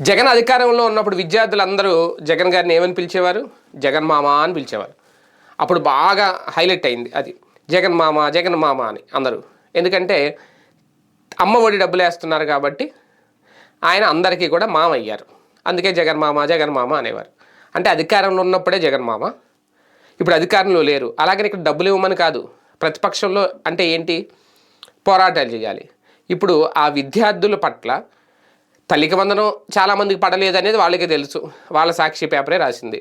జగన్ అధికారంలో ఉన్నప్పుడు విద్యార్థులందరూ జగన్ గారిని ఏమని పిలిచేవారు? జగన్ మామ అని పిలిచేవారు. అప్పుడు బాగా హైలైట్ అయింది అది. జగన్ మామ జగన్ మామ అని అందరూ. ఎందుకంటే అమ్మ ఒడి డబ్బులు వేస్తున్నారు కాబట్టి ఆయన అందరికీ కూడా మామ అయ్యారు. అందుకే జగన్ మామ జగన్ మామ అనేవారు. అంటే అధికారంలో ఉన్నప్పుడే జగన్ మామ. ఇప్పుడు అధికారంలో లేరు. అలాగని ఇక్కడ డబ్బులు ఇవ్వమని కాదు. ప్రతిపక్షంలో అంటే ఏంటి? పోరాటాలు చేయాలి. ఇప్పుడు ఆ విద్యార్థుల పట్ల తల్లికి వందనం చాలామందికి పడలేదు అనేది వాళ్ళకే తెలుసు. వాళ్ళ సాక్షి పేపరే రాసింది.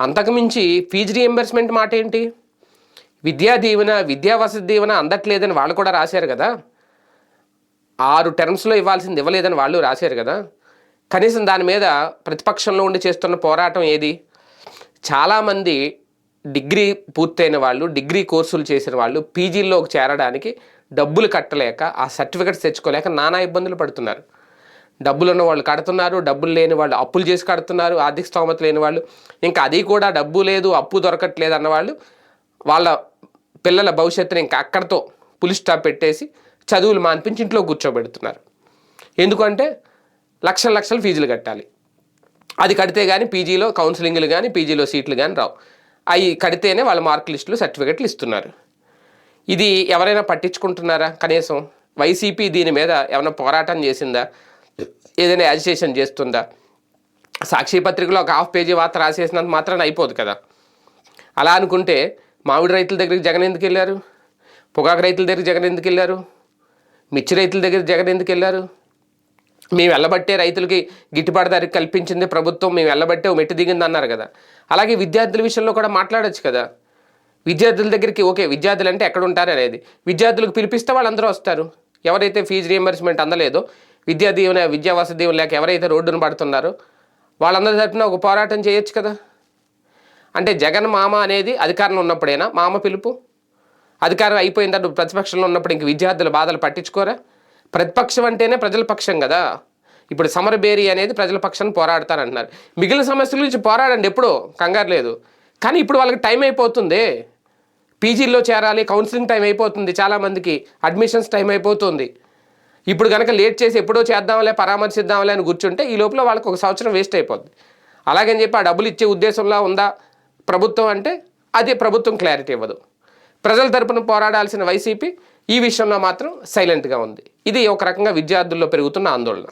అంతకుమించి ఫీజు రీఎంబర్స్మెంట్ మాట ఏంటి విద్యా దీవెన విద్యా వసతి దీవెన అందట్లేదని వాళ్ళు కూడా రాశారు కదా. ఆరు టర్మ్స్లో ఇవ్వాల్సింది ఇవ్వలేదని వాళ్ళు రాశారు కదా. కనీసం దాని మీద ప్రతిపక్షంలో ఉండి చేస్తున్న పోరాటం ఏది? చాలామంది డిగ్రీ పూర్తయిన వాళ్ళు డిగ్రీ కోర్సులు చేసిన వాళ్ళు పీజీల్లోకి చేరడానికి డబ్బులు కట్టలేక ఆ సర్టిఫికెట్స్ తెచ్చుకోలేక నానా ఇబ్బందులు పడుతున్నారు. డబ్బులున్న వాళ్ళు కడుతున్నారు డబ్బులు లేని వాళ్ళు అప్పులు చేసి కడుతున్నారు ఆర్థిక స్తోమత లేని వాళ్ళు. ఇంకా అది కూడా డబ్బు లేదు అప్పు దొరకట్లేదు అన్నవాళ్ళు వాళ్ళ పిల్లల భవిష్యత్తుని ఇంకా అక్కడితో పులి స్టాప్ పెట్టేసి చదువులు మాన్పించి ఇంట్లో కూర్చోబెడుతున్నారు. ఎందుకంటే లక్షల లక్షలు ఫీజులు కట్టాలి. అది కడితే కానీ పీజీలో కౌన్సిలింగ్లు కానీ పీజీలో సీట్లు కానీ రావు. అవి కడితేనే వాళ్ళ మార్క్ లిస్టులు సర్టిఫికెట్లు ఇస్తున్నారు. ఇది ఎవరైనా పట్టించుకుంటున్నారా? కనీసం వైసీపీ దీని మీద ఏమైనా పోరాటం చేసిందా? ఏదైనా యాజిటేషన్ చేస్తుందా? సాక్షి పత్రికలో ఒక హాఫ్ పేజీ వార్త రాసేసినంత మాత్రాన అయిపోదు కదా. అలా అనుకుంటే మామిడి రైతుల దగ్గరికి జగన్ ఎందుకు వెళ్ళారు? పొగాకు రైతుల దగ్గరికి జగన్ ఎందుకు వెళ్ళారు? మిర్చి రైతుల దగ్గర జగన్ ఎందుకు వెళ్ళారు? మేము వెళ్ళబట్టే రైతులకి గిట్టుబాటు ధర కల్పించింది ప్రభుత్వం మేము వెళ్ళబట్టే మెట్టు దిగింది అన్నారు కదా. అలాగే విద్యార్థుల విషయంలో కూడా మాట్లాడచ్చు కదా. విద్యార్థుల దగ్గరికి ఓకే విద్యార్థులు అంటే ఎక్కడ ఉంటారు అనేది. విద్యార్థులకు పిలిపిస్తే వాళ్ళందరూ వస్తారు. ఎవరైతే ఫీజు రియంబర్స్మెంట్ అందలేదో విద్యా దీవెన విద్యా వసతి దీవెన లేక ఎవరైతే రోడ్డును పడుతున్నారో వాళ్ళందరి తరపున ఒక పోరాటం చేయొచ్చు కదా? అంటే జగన్ మామ అనేది అధికారంలో ఉన్నప్పుడేనా? మామ పిలుపు? అధికారం అయిపోయిన తర్వాత ప్రతిపక్షంలో ఉన్నప్పుడు ఇంక విద్యార్థుల బాధలు పట్టించుకోరా? ప్రతిపక్షం అంటేనే ప్రజల పక్షం కదా? ఇప్పుడు సమరబేరి అనేది ప్రజల పక్షాన్ని పోరాడతారంటున్నారు మిగిలిన సమస్యల గురించి పోరాడండి ఎప్పుడో కంగారు లేదు. కానీ ఇప్పుడు వాళ్ళకి టైం అయిపోతుంది. పీజీల్లో చేరాలి కౌన్సిలింగ్ టైం అయిపోతుంది చాలామందికి. అడ్మిషన్స్ టైం అయిపోతుంది. ఇప్పుడు కనుక లేట్ చేసి ఎప్పుడో చేద్దాంలే పరామర్శిద్దాంలే అని కూర్చుంటే ఈ లోపల వాళ్ళకి ఒక సంవత్సరం వేస్ట్ అయిపోద్ది. అలాగని చెప్పి ఆ డబ్బులు ఇచ్చే ఉద్దేశంలో ఉందా ప్రభుత్వం అంటే అది ప్రభుత్వం క్లారిటీ ఇవ్వదు. ప్రజల తరపున పోరాడాల్సిన వైసీపీ ఈ విషయంలో మాత్రం సైలెంట్గా ఉంది. ఇది ఒక రకంగా విద్యార్థుల్లో పెరుగుతున్న ఆందోళన.